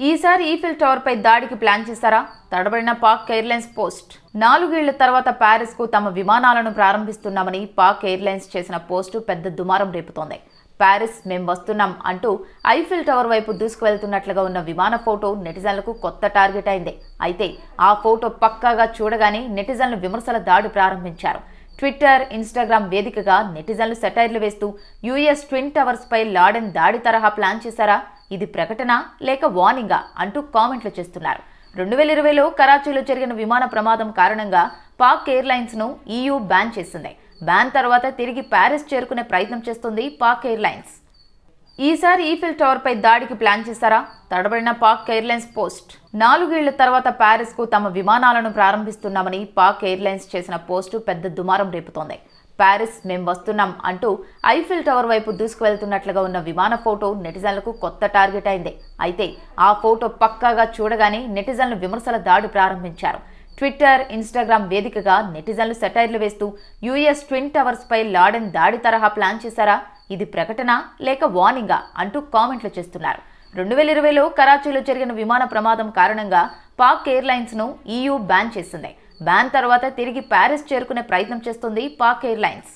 ఈసారి Eiffel tower పై దాడికి ప్లాన్ చేశారా? తడబడిన పాక్ ఎయిర్లైన్స్ పోస్ట్. నాలుగేళ్ళ తర్వాత ప్యారిస్కు తమ విమానాలను ప్రారంభిస్తున్నామని పాక్ ఎయిర్లైన్స్ చేసిన పోస్టు పెద్ద దుమారం రేపుతోంది. ప్యారిస్ మేం వస్తున్నాం అంటూ ఐఫిల్ టవర్ వైపు దూసుకువెళ్తున్నట్లుగా ఉన్న విమాన ఫోటో నెటిజన్లకు కొత్త టార్గెట్ అయింది. అయితే ఆ ఫోటో పక్కాగా చూడగానే నెటిజన్లు విమర్శల దాడి ప్రారంభించారు. ట్విట్టర్ ఇన్స్టాగ్రామ్ వేదికగా నెటిజన్లు సెటైర్లు వేస్తూ యుఎస్ ట్విన్ టవర్స్ పై లాడెన్ దాడి తరహా ప్లాన్ చేశారా? ఇది ప్రకటన లేక వార్నింగా అంటూ కామెంట్లు చేస్తున్నారు. రెండు వేల ఇరవైలో కరాచీలో జరిగిన విమాన ప్రమాదం కారణంగా పాక్ ఎయిర్లైన్స్ను ఈయూ బ్యాన్ చేసింది. బ్యాన్ తర్వాత తిరిగి ప్యారిస్ చేరుకునే ప్రయత్నం చేస్తుంది పాక్ ఎయిర్లైన్స్. ఈసారి ఈఫిల్ టవర్ పై దాడికి ప్లాన్ చేశారా? తడబడిన పాక్ ఎయిర్లైన్స్ పోస్ట్. నాలుగేళ్ళ తర్వాత ప్యారిస్కు తమ విమానాలను ప్రారంభిస్తున్నామని పాక్ ఎయిర్లైన్స్ చేసిన పోస్టు పెద్ద దుమారం రేపుతోంది. ప్యారిస్ మేం వస్తున్నాం అంటూ ఐఫిల్ టవర్ వైపు దూసుకువెళ్తున్నట్లుగా ఉన్న విమాన ఫోటో నెటిజన్లకు కొత్త టార్గెట్ అయింది. అయితే ఆ ఫోటో పక్కాగా చూడగానే నెటిజన్లు విమర్శల దాడి ప్రారంభించారు. ట్విట్టర్ ఇన్స్టాగ్రామ్ వేదికగా నెటిజన్లు సెటైర్లు వేస్తూ యుఎస్ ట్విన్ టవర్స్ పై లాడెన్ దాడి తరహా ప్లాన్ చేశారా? ఇది ప్రకటన లేక వార్నింగా అంటూ కామెంట్లు చేస్తున్నారు. రెండు వేల ఇరవైలో కరాచీలో జరిగిన విమాన ప్రమాదం కారణంగా పాక్ ఎయిర్లైన్స్ను ఈయూ బ్యాన్ చేసింది. బ్యాన్ తర్వాత తిరిగి ప్యారిస్ చేరుకునే ప్రయత్నం చేస్తుంది పాక్ ఎయిర్లైన్స్.